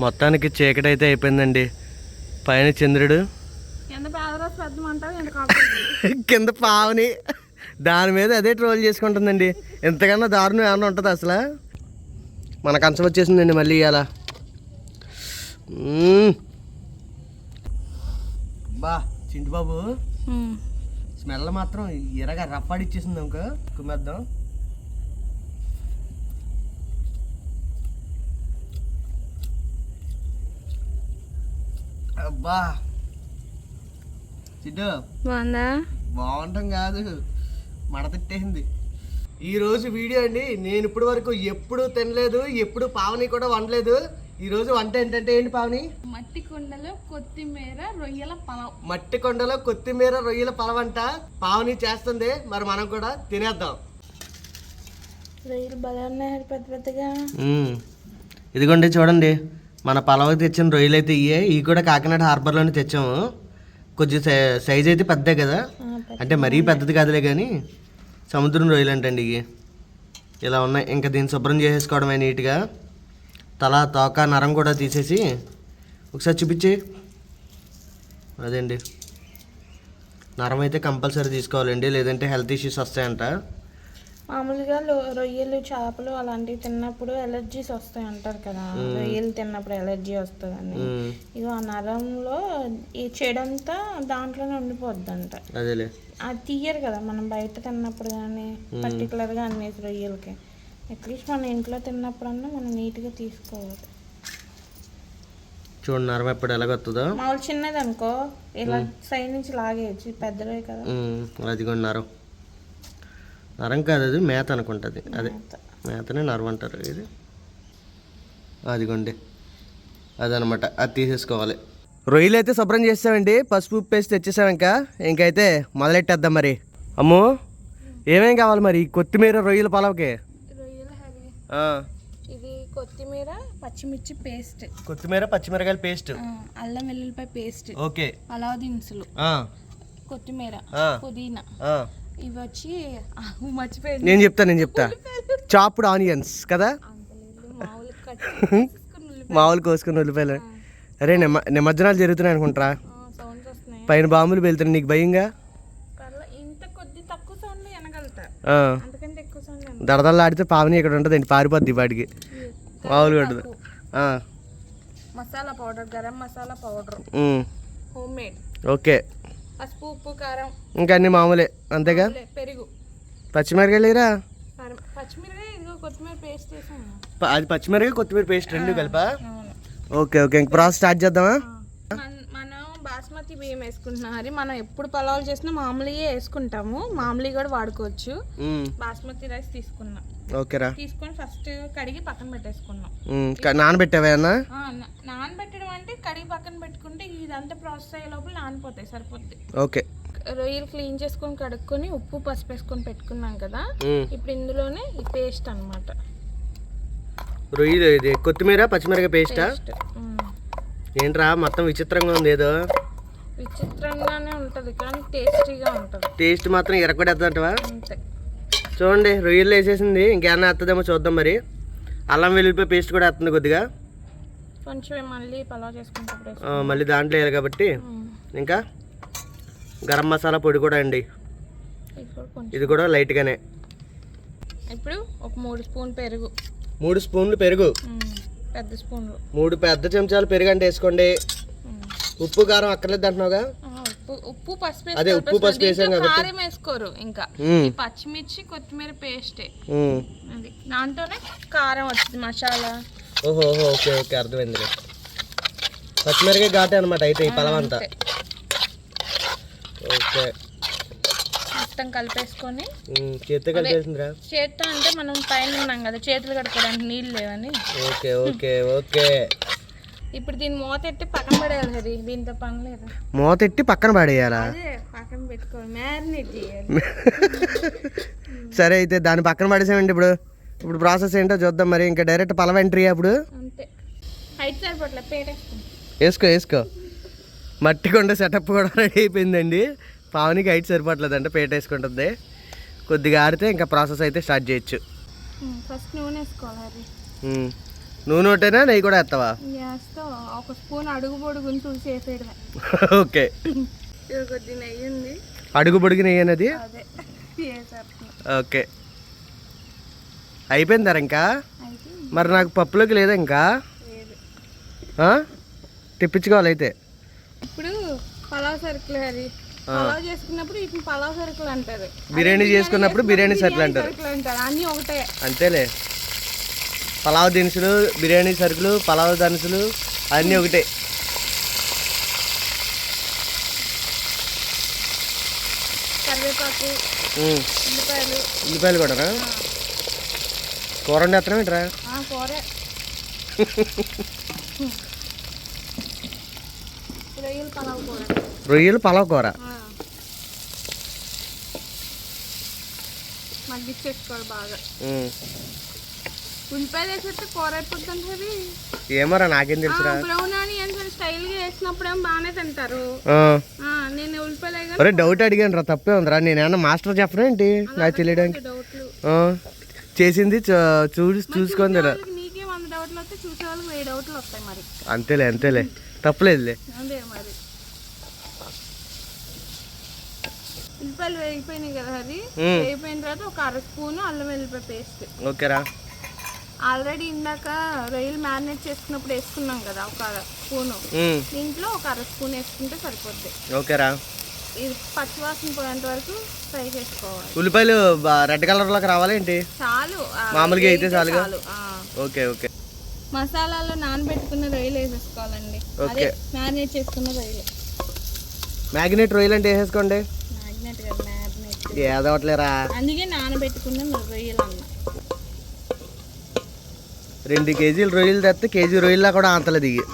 మొత్తానికి చీకటి అయితే అయిపోయిందండి. పైన చంద్రుడు. కింద పావుని. దాని మీద అదే ట్రోల్ చేసుకుంటుందండి. ఎంతకన్నా దారుణం ఏమన్నా ఉంటుంది అసలు? మన కంచం వచ్చేసిందండి మళ్ళీ ఇవాళ. బా చింటి బాబు. స్మెల్ మాత్రం ఎరగా రప్పాడిచ్చేసింది ఇంకో. కుమ్మేద్దాం. అబ్బా. చిడ్డు బాగుందా? బాగుంటాం కాదు. మడతెట్టేసింది ఈ రోజు వీడియో అండి నేను ఇప్పటి వరకు ఎప్పుడు తినలేదు ఎప్పుడు పావని కూడా వండలేదు. ఈ రోజు వంట ఏంటంటే ఏంటి పావని? మట్టి కుండలో కొత్తిమీర రొయ్యల పలావ్. మట్టి కొండలో కొత్తిమీర రొయ్యల పలవంట పావని చేస్తుంది. మరి మనం కూడా తినేద్దాం. రొయ్యలు పెద్ద పెద్దగా. ఇదిగోండి చూడండి. మన పలవకి తెచ్చిన రొయ్యలు అయితే ఇవే ఇవి కూడా కాకినాడ హార్బర్లోనే తెచ్చాము. కొంచెం సైజ్ అయితే పెద్దే కదా. అంటే మరీ పెద్దది కాదులే కానీ సముద్రం రొయ్యలు అంటండి ఇవి. ఇలా ఉన్నాయి. ఇంకా దీన్ని శుభ్రం చేసేసుకోవడమే నీట్గా. తల తోక నరం కూడా తీసేసి ఒకసారి చూపించి. అదండి. నరం అయితే కంపల్సరీ తీసుకోవాలండి. లేదంటే హెల్త్ ఇష్యూస్ వస్తాయంట. మామూలుగా రొయ్యలు చేపలు అలాంటివి తిన్నప్పుడు ఎలర్జీస్ వస్తాయి అంటారు కదా. రొయ్యలు తిన్నప్పుడు ఎలర్జీ వస్తుందని. ఇగో ఆ నరంలో ఈ చెడంతా దాంట్లోనే ఉండిపోద్దంట. అదేలే. అది తీయరు కదా మనం బయట తిన్నప్పుడు కానీ పర్టికులర్గా అన్ని రొయ్యలకి. అట్లీస్ట్ మన ఇంట్లో తిన్నప్పుడన్నా మనం నీట్గా తీసుకోవాలి. చూడండి నరం ఎప్పుడు ఎలాగొస్తుందో మామూలు చిన్నది అనుకో ఇలా సైడ్ నుంచి లాగేయచ్చు పెద్దవే కదా. ఉమ్, అదిగోండి నరం. నరం కాదు అది మేత అనుకుంటుంది. అదే మేతనే నరం అంటారు ఇది. అదిగోండి అదనమాట. అది తీసేసుకోవాలి. రొయ్యలు అయితే శుభ్రం చేసామండి పసుపు ఉప్పు వేసి తెచ్చేసాం ఇంకా. ఇంకైతే మొదలెట్టేద్దాం మరి. అమ్మో ఏమేం కావాలి మరి? కొత్తిమీర రొయ్యల పలవకి? ఇది కొత్తిమీర పచ్చిమిర్చి పేస్ట్. కొత్తిమీర పచ్చిమిరకాయల పేస్ట్. అల్లం వెల్లుల్లిపాయ పేస్ట్. ఓకే. పలావ్ దినుసులు. కొత్తిమీర పుదీనా. ఇవి వచ్చి మర్చిపోయాను నేను చెప్తా నేను చెప్తా. చాప్డ్ ఆనియన్స్ కదా? మామూలు కోసుకుని ఉల్లిపాయలు. అరే నిమజ్జనాలు జరుగుతున్నాయి అనుకుంటారా? పైన బాంబులు వెళ్తున్నాయి నీకు భయంగా? దడదల్లా ఆడితే పావని ఇక్కడ ఉంటుందండి పారిపోద్ది వాడికి. మామూలుగా ఉంటుంది masala powder garam masala powder. Home made. Okay. పసుపు ఉప్పు కారం. ఇంకా అన్ని మామూలే అంతేగా? పెరుగు. పచ్చిమిరకాయలు లేరా? పచ్చిమిరకాయ ఇదిగో కొత్తిమీర పేస్ట్ అది పచ్చిమిరకాయ కొత్తిమీర పేస్ట్ రెండు కలిపా? ఓకే ఓకే ఇంక ప్రాసెస్ స్టార్ట్ చేద్దామా? మన- బాస్మతి బియ్యం వేసుకుంటున్నాం హరి. మనం ఎప్పుడు పలావులు చేసినా మామూలుగా వేసుకుంటాము. మామూలుగా కూడా వాడుకోవచ్చు. బాస్మతి రైస్ తీసుకున్నాం. ఓకేరా. తీసుకొని ఫస్ట్ కడిగి పక్కన పెట్టేసుకున్నాం. నానబెట్టావా అన్న నానబెట్టడం అంటే కడిగి పక్కన పెట్టుకుంటే ఇదంతా ప్రాసెస్ అయ్యే లోపల నానిపోతాయి సరిపోద్ది. ఓకే. రొయ్యలు క్లీన్ చేసుకొని కడుక్కొని ఉప్పు పసుపు వేసుకొని పెట్టుకున్నాం కదా ఇప్పుడు ఇందులోనే ఈ పేస్ట్ అన్నమాట. రొయ్యలు ఇది కొత్తిమీర పచ్చిమిరకాయ పేస్టా? పేస్ట్ ఏంట్రా మొత్తం విచిత్రంగా ఉంది ఏదో? విచిత్రంగానే ఉంటుంది కానీ టేస్టీగా ఉంటుంది. టేస్ట్ మాత్రం ఎరగొడేద్దంటవా అంతే. చూడండి రొయ్యలు వేసేసింది. ఇంకేమన్నా వస్తుందేమో చూద్దాం మరి. అల్లం వెల్లుల్లిపాయ పేస్ట్ కూడా వస్తుంది కొద్దిగా. కొంచెం మళ్ళీ పలావ్ చేసుకుంటే ఆ, మళ్ళీ దాంట్లో వేయాలి కాబట్టి. ఇంకా గరం మసాలా పొడి కూడా అండి. ఇది కూడా లైట్గానే. ఇప్పుడు ఒక మూడు స్పూన్ పెరుగు. మూడు స్పూన్లు పెరుగు. పెద్ద స్పూన్లు. మూడు పెద్ద చెంచాలు పెరుగు అంటే వేసుకోండి. ఉప్పు కారం అక్కర్లేదు అంటున్నావుగా ఉప్పు పసుపు అదే. ఉప్పు పసుపు వేసాం కాబట్టి. కారం వేసుకోరు ఇంకా. ఈ పచ్చిమిర్చి కొత్తిమీర పేస్టే. అది. దాంట్లోనే కారం వచ్చింది మసాలా. ఓహో ఓహో ఓకే ఓకే అర్థమైంది పచ్చిమిరకాయ ఘాటే అనమాట అయితే ఈ పలవంతా అంతే. ఓకే. మొత్తం కలిపేసుకొని. చేత్తో కలిపేసిందిరా? చేత్తో అంటే మనం పైన ఉన్నాం కదా చేతులు కడుక్కోవడానికి నీళ్ళు లేవని. Okay okay okay. ఇప్పుడు దీన్ని మూత ఎట్టి పక్కన పడేయాలి హరి. దీంతో పని లేదు. మూత ఎట్టి పక్కన పడేయాలా? అదే పక్కన పెట్టుకోవాలి మ్యారినేట్ చేయాలి. సరే అయితే దాన్ని పక్కన పడేసామండి ఇప్పుడు. ఇప్పుడు ప్రాసెస్ ఏంటో చూద్దాం మరి. ఇంకా డైరెక్ట్ పలవ ఎంట్రీ అప్పుడు అంతే. సరిపోట్లే వేసుకో వేసుకో. మట్టి కొండ సెటప్ కూడా రెడీ అయిపోయిందండి. పావనికి హైట్ సరిపోవట్లేదంటే పేట వేసుకుంటుంది. కొద్దిగా ఆడితే ఇంకా ప్రాసెస్ అయితే స్టార్ట్ చేయొచ్చు. ఫస్ట్ నూనె వేసుకోవాలి. నూనె ఒకటేనా? నెయ్యి కూడా వేస్తావా? వేస్తా ఒక స్పూన్ అడుగు పొడుగుని చూసి వేసేయడమే. ఓకే. కొద్ది నెయ్యి ఉంది. అడుగు పొడిగి నెయ్యి అనేది? అదే. ఓకే. అయిపోయిందారా ఇంకా? మరి నాకు పప్పులోకి లేదా ఇంకా? తెప్పించుకోవాలి అయితే. ఇప్పుడు పలావ్ సరుకులు అది. పలావ్ చేసుకున్నప్పుడు వీటిని పలావ్ సరుకులు అంటారు. బిర్యానీ చేసుకున్నప్పుడు బిర్యానీ సరుకులు అంటారు. అన్నీ ఒకటే. అంతేలే. పలావ్ దినుసులు బిర్యానీ సరుకులు పలావ్ దినుసులు అన్నీ ఒకటే. ఉల్లిపాయలు. కూడానా కూర వండేస్తున్నాం ఏంట్రా? ఆ, కూరే. రొయ్యలు పలావ్ కూర. ఆ. మగ్గిచ్చేసుకోవాలి బాగా. ఉల్లిపాయలు వేసేస్తే కూర అయిపోతుంది అది ఏమోరా నాకేం తెలుసురా బ్రౌన్ ఆనియన్స్ స్టైల్గా వేసినప్పుడేమో బాగానే తింటారు. నేను ఉల్లిపాయలు ఒరే డౌట్ అడిగాను రా తప్పే ఉందిరా. నేనేమన్నా మాస్టర్ చెప్పనా ఏంటి? నాకు తెలియడానికి. చేసింది చూసి చూసుకొని అంతేలే అంతేలే. తప్పలేదులే. ఉల్లిపాయలు వేగిపోయినాయి కదా అది. వేగిపోయిన తర్వాత ఒక అర స్పూన్ అల్లం వెల్లిపాయ పేస్ట్. ఓకేరా. ఆల్రెడీ ఇందాక రొయ్యలు మ్యారినేట్ చేసుకున్నప్పుడు వేసుకున్నాం కదా ఒక స్పూను. దీంట్లో ఒక అర స్పూన్ వేసుకుంటే సరిపోద్ది. ఓకేరా. ఇది పచ్చివాసన పోయేంత వరకు ఫ్రై చేసుకోవాలి. ఉల్లిపాయలు రెడ్ కలర్లోకి రావాలా ఏంటి? చాలు. మామూలుగా అయితే చాలుగా? చాలు. Okay okay. మసాలాలో నానబెట్టుకున్న రొయ్యలు వేసేసుకోవాలండి. ఓకే. మ్యారినేట్ చేసుకున్న రొయ్యలు. మ్యాగ్నెట్ రొయ్యలు అంటే వేసేసుకోండి మ్యాగ్నెట్ కదా మ్యారినేట్ ఏదవట్లేరా అందుకే నానబెట్టుకున్న రొయ్యలు అన్న రెండు కేజీలు రొయ్యలు తెస్తే కేజీ రొయ్యలా కూడా అంతలే దిగి.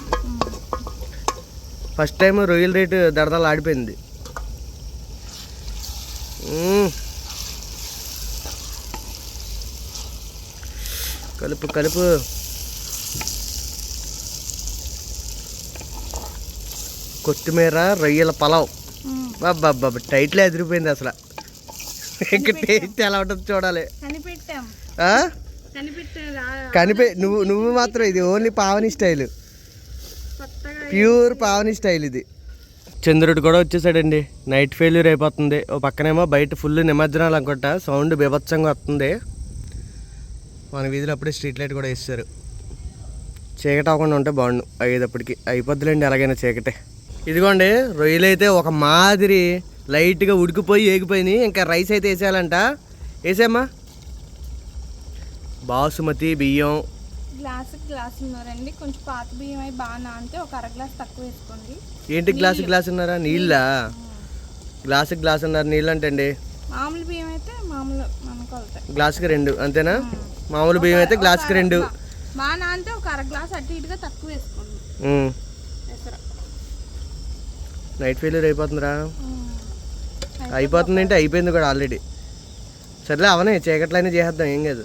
ఫస్ట్ టైం రొయ్యల రేటు దడదలు ఆడిపోయింది. కలుపు కలుపు. కొత్తిమీర రొయ్యల పలావ్. బాబా టైటిల్ ఎదిరిపోయింది అసలు. ఇంకా టేస్ట్ ఎలా ఉంటుంది చూడాలి. కనిపే నువ్వు నువ్వు మాత్రం ఇది only Pavani style. Pure Pavani style ఇది. చంద్రుడు కూడా వచ్చేసాడండి. నైట్ ఫెయిల్యూర్ అయిపోతుంది ఓ పక్కనేమో బయట ఫుల్ నిమజ్జనాలు అనుకుంటా. సౌండ్ బీభత్సంగా వస్తుంది. మన వీధిలో అప్పుడే స్ట్రీట్ లైట్ కూడా వేస్తారు. చీకటి అవ్వకుండా ఉంటే బాగుండు. అయ్యేటప్పటికి అయిపోద్దులేండి ఎలాగైనా చీకటే. ఇదిగోండి రొయ్యలు అయితే ఒక మాదిరి లైట్గా ఉడికిపోయి ఏగిపోయినాయి. ఇంకా రైస్ అయితే వేసేయాలంట. వేసేమ్మా బాసుమతి బియ్యం. గ్లాస్ గ్లాస్ ఉన్నారండి కొంచెం పాత బియ్యం అయి బాగా నానితే ఒక అర గ్లాస్ తక్కువ వేసుకోండి. ఏంటి గ్లాసు గ్లాస్ ఉన్నారా నీళ్ళా? గ్లాసు గ్లాస్ ఉన్నారు నీళ్ళు అంటే అండి మామూలు బియ్యం అయితే మామూలు మనకు వెళ్తాయి గ్లాసుకి రెండు అంతేనా? మామూలు బియ్యం అయితే గ్లాసుకి రెండు. బాగా నానితే ఒక అర గ్లాస్ అటు ఇటుగా తక్కువ వేసుకోండి. నైట్ ఫెయిల్యూర్ అయిపోతుందిరా. అయిపోతుంది అంటే అయిపోయింది కూడా ఆల్రెడీ సర్లే అవనే చీకట్లైనా చేసేద్దాం ఏం కాదు.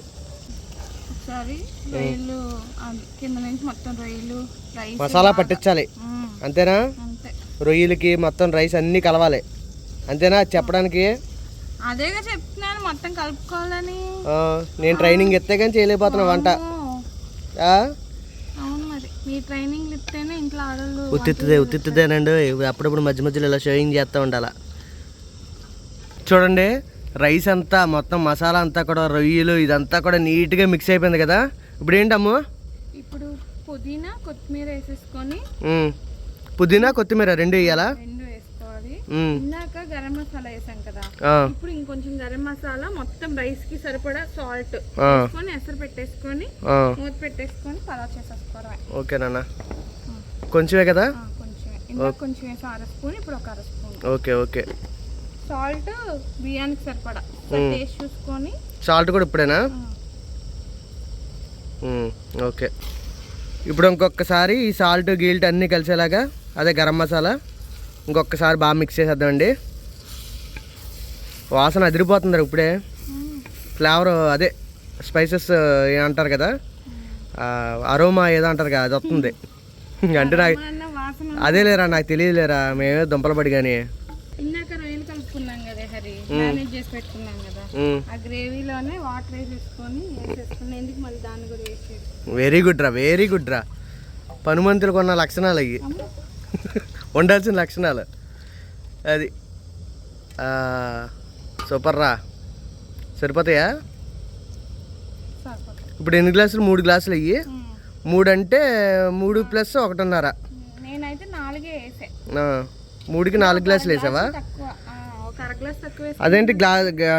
ఒకసారి రొయ్యలు ఆ, కింద నుంచి మొత్తం రొయ్యలు రైస్ మసాలా పట్టించాలి. అంతేనా? అంతే. రొయ్యలకి మొత్తం రైస్ అన్నీ కలవాలి. అంతేనా? చెప్పడానికి? అదేగా చెప్తున్నాను మొత్తం కలుపుకోవాలని. నేను ట్రైనింగ్ ఇస్తే కానీ చేయలేకపోతున్నా వంట. ఉత్తిత్తుదే ఉత్తిత్తుదేనండి. అప్పుడప్పుడు మధ్య మధ్యలో ఇలా షోయింగ్ చేస్తూ ఉండాలి. చూడండి. రైస్ అంతా మొత్తం మసాలా అంతా కూడా రొయ్యలు ఇదంతా కూడా నీట్గా మిక్స్ అయిపోయింది కదా? ఇప్పుడు ఏంటమ్ము ఇప్పుడు పుదీనా కొత్తిమీర వేసేసుకొని. పుదీనా కొత్తిమీర రెండు వేయాలా. ఇందాక గరం మసాలా వేసాం కదా ఇప్పుడు ఇంకొంచెం గరం మసాలా మొత్తం రైస్కి సరిపడా సాల్ట్ వేసుకొని ఎసరు పెట్టేసుకొని. మూత పెట్టేసుకొని పలావ్ చేసేసుకోవడమే. ఓకే నాన్న. కొంచెమే కదా? ఆ, కొంచెం ఇందాక కొంచెం వేసి అర స్పూన్ ఇప్పుడు ఒక అర స్పూన్. Okay okay. సాల్ట్ బియ్యానికి సరిపడా. టేస్ట్ చూసుకొని. సాల్ట్ కూడా ఇప్పుడేనా? ఓకే. ఇప్పుడు ఇంకొకసారి ఈ సాల్ట్ గీల్ట్ అన్నీ కలిసేలాగా అదే గరం మసాలా ఇంకొకసారి బాగా మిక్స్ చేసేద్దామండి. వాసన అదిరిపోతుంది ఇప్పుడే. ఫ్లేవర్ అదే స్పైసెస్ అంటారు కదా? అరోమా ఏదో అంటారు కదా అది వస్తుంది. అంటే నాకు అదే లేరా నాకు తెలియదులేరా మేమే దుంపలు పడి కానీ ఇందాక రొయ్యలు కలుపుకున్నాం కదా హరి అది మేనేజ్ చేసి పెట్టుకున్నాం కదా. ఉమ్. ఆ గ్రేవీలోనే వాటర్ వేసేసుకొని వేసేసుకుని ఎందుకు మళ్ళీ దాన్ని కూడా వేసేది వెరీ గుడ్ రా వెరీ గుడ్ రా. పనుమంతులకు ఉన్న లక్షణాలు అవి ఉండాల్సిన లక్షణాలు. అది సూపర్ రా. సరిపోతాయా? ఇప్పుడు ఎన్ని గ్లాసులు? మూడు గ్లాసులు అయ్యి. ఉమ్. మూడు అంటే మూడు ప్లస్ ఒకటిన్నర. నేనైతే నాలుగే వేసా. ఆ, మూడుకి నాలుగు గ్లాసులు వేసావా? గ్లాస్ అదేంటి గ్లా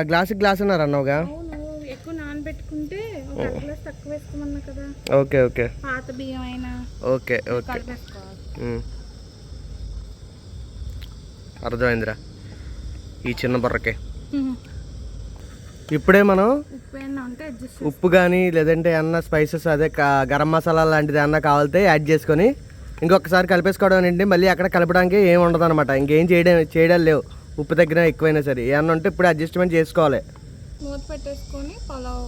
గ్లాసు గ్లాస్ అన్నారు అన్నావుగా? అవును ఎక్కువ నానబెట్టుకుంటే ఒక అర గ్లాస్ తక్కువ వేసుకోమన్నా కదా. Okay okay. పాత బియ్యం అయినా ఓకే ఓకే. అర్థమైందిరా. ఈ చిన్న బుర్రకే. ఇప్పుడే మనం ఉప్పు కానీ లేదంటే ఏమన్నా స్పైసెస్ అదే గరం మసాలా లాంటిది ఏమన్నా కావాలితే యాడ్ చేసుకొని ఇంకొకసారి కలిపేసుకోవడం ఏంటి మళ్ళీ అక్కడ కలపడానికి ఏం ఉండదు అనమాట ఇంకేం చేయడం చేయడం లేవు. ఉప్పు తగ్గినా ఎక్కువైనా సరే. ఏమన్నా ఉంటే ఇప్పుడు అడ్జస్ట్మెంట్ చేసుకోవాలి. మూత పెట్టేసుకొని పలావ్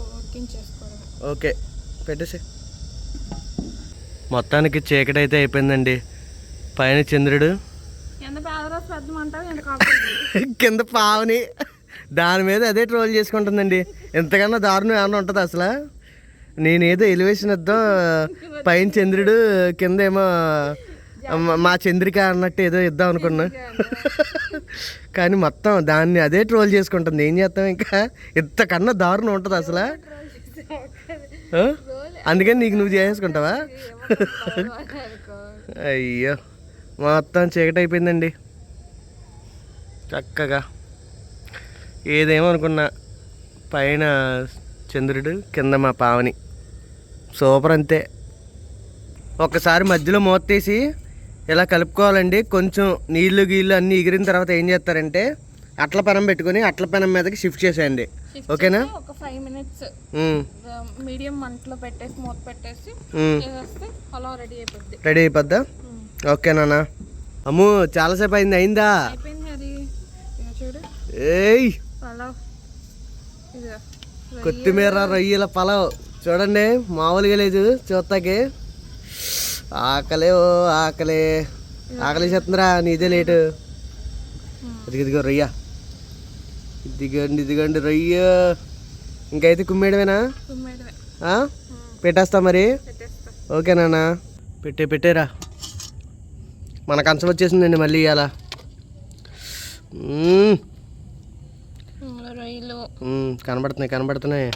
ఓకే. పెట్టేసి. మొత్తానికి చీకటి అయితే అయిపోయిందండి. పైన చంద్రుడు. కింద పావుని. దాని మీద అదే ట్రోల్ చేసుకుంటుందండి. ఎంతకన్నా దారుణం ఏమన్నా ఉంటుంది అసలు? నేనేదో ఎలివేషన్ ఇద్దాం పైన చంద్రుడు కింద ఏమో మా- మా చంద్రిక అన్నట్టు ఏదో ఇద్దాం అనుకున్నా. కానీ మొత్తం దాన్ని అదే ట్రోల్ చేసుకుంటుంది. ఏం చేస్తాం ఇంకా? ఇంతకన్నా దారుణం ఉంటుంది అసలు. అందుకని నీకు నువ్వు చేసేసుకుంటావా? అయ్యో మొత్తం చీకటి అయిపోయిందండి. చక్కగా. ఏదేమో అనుకున్నా. పైన చంద్రుడు కింద మా పావని. సూపర్ అంతే. ఒక్కసారి మధ్యలో మూత ఇలా కలుపుకోవాలండి. కొంచెం నీళ్ళు గీళ్ళు అన్నీ ఎగిరిన తర్వాత ఏం చేస్తారంటే అట్ల పెనం పెట్టుకొని అట్ల పెనం మీదకి షిఫ్ట్ చేసేయండి. ఓకేనా? ఒక ఫైవ్ మినిట్స్ మీడియం మంటలో పెట్టేసి మూత పెట్టేసి పలావ్ రెడీ అయిపోద్ది. రెడీ అయిపోద్దా? ఓకే నాన్న. అమ్ము చాలాసేపు అయింది అయిందా? ఏయ్! కొత్తిమీర రొయ్యల పలావ్. చూడండి మామూలుగా లేదు చూస్తాకి. ఆకలే ఓ ఆకలే. ఆకలి చేస్తుందిరా నీదే లేటు. ఇదిగో ఇదిగో రొయ్య. ఇదిగోండి ఇదిగోండి రొయ్య. ఇంకైతే కుమ్మేయడమేనా? ఆ? పెట్టేస్తా మరి? పెట్టేస్తా. ఓకే నాన్న. పెట్టే పెట్టేరా. మన కంచం వచ్చేసిందండి మళ్ళీ ఇవాళ రొయ్యలు. కనబడుతున్నాయి కనబడుతున్నాయి.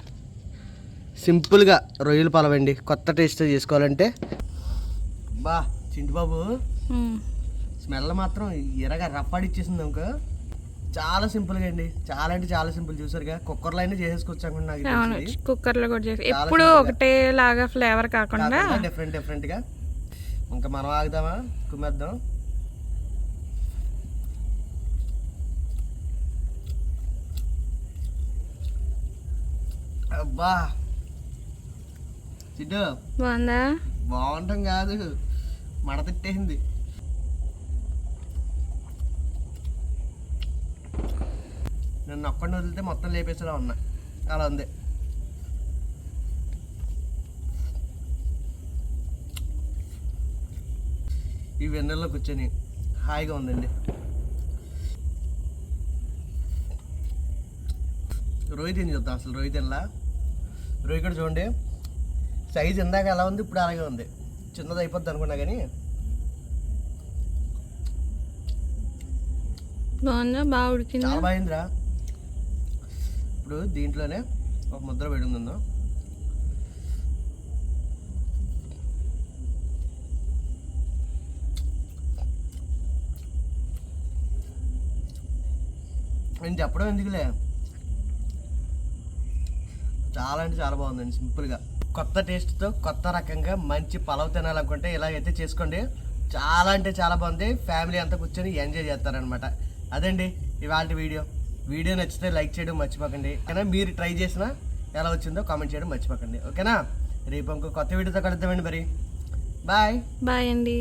సింపుల్గా రొయ్యలు పలవండి. కొత్త టేస్ట్ చేసుకోవాలంటే బా చింటి బాబు స్మెల్ మాత్రం ఎరగా రప్పాడిచ్చేసింది అనుకో చాలా సింపుల్గా అండి. చాలా అంటే చాలా సింపుల్. చూసారుగా? కుక్కర్లో అయినా చేసేసుకోవచ్చు నాకు తెలిసింది. కుక్కర్లో కూడా చేసి ఎప్పుడు ఒకటే లాగా ఫ్లేవర్ కాకుండా డిఫరెంట్ డిఫరెంట్గా ఇంకా మనం ఆగుదామా? కుమ్మేద్దాం. అబ్బా. బాగుందా? బాగుంటాం కాదు. మడతిట్టేసింది నన్ను ఒక్కడిని వదిలితే మొత్తం లేపేసేలా ఉన్నా అలా ఉంది ఈ వెన్నెల్లో కూర్చొని హాయిగా ఉందండి రోహిత్ ఏం చూద్దాం అసలు రొయ్య తినలా రొయ్య కూడా చూడండి సైజ్ ఇందాక ఎలా ఉంది ఇప్పుడు అలాగే ఉంది చిన్నది అయిపోద్ది అనుకున్నా కానీ. బాగుందా? బాగా ఉడికిందా? చాలా బాగుందిరా. ఇప్పుడు దీంట్లోనే ఒక ముద్ర పెడుందో నేను చెప్పడం ఎందుకులే? చాలా అంటే చాలా బాగుందండి సింపుల్గా కొత్త టేస్ట్తో కొత్త రకంగా మంచి పలవ తినాలనుకుంటే ఇలాగైతే చేసుకోండి. చాలా అంటే చాలా బాగుంది. ఫ్యామిలీ అంతా కూర్చొని ఎంజాయ్ చేస్తారనమాట అదండి ఇవాళ వీడియో. వీడియో నచ్చితే లైక్ చేయడం మర్చిపోకండి. ఓకేనా? మీరు ట్రై చేసినా ఎలా వచ్చిందో కామెంట్ చేయడం మర్చిపోకండి. ఓకేనా? రేపు ఇంకో కొత్త వీడియోతో కలుద్దామండి మరి. బాయ్. బాయ్ అండి.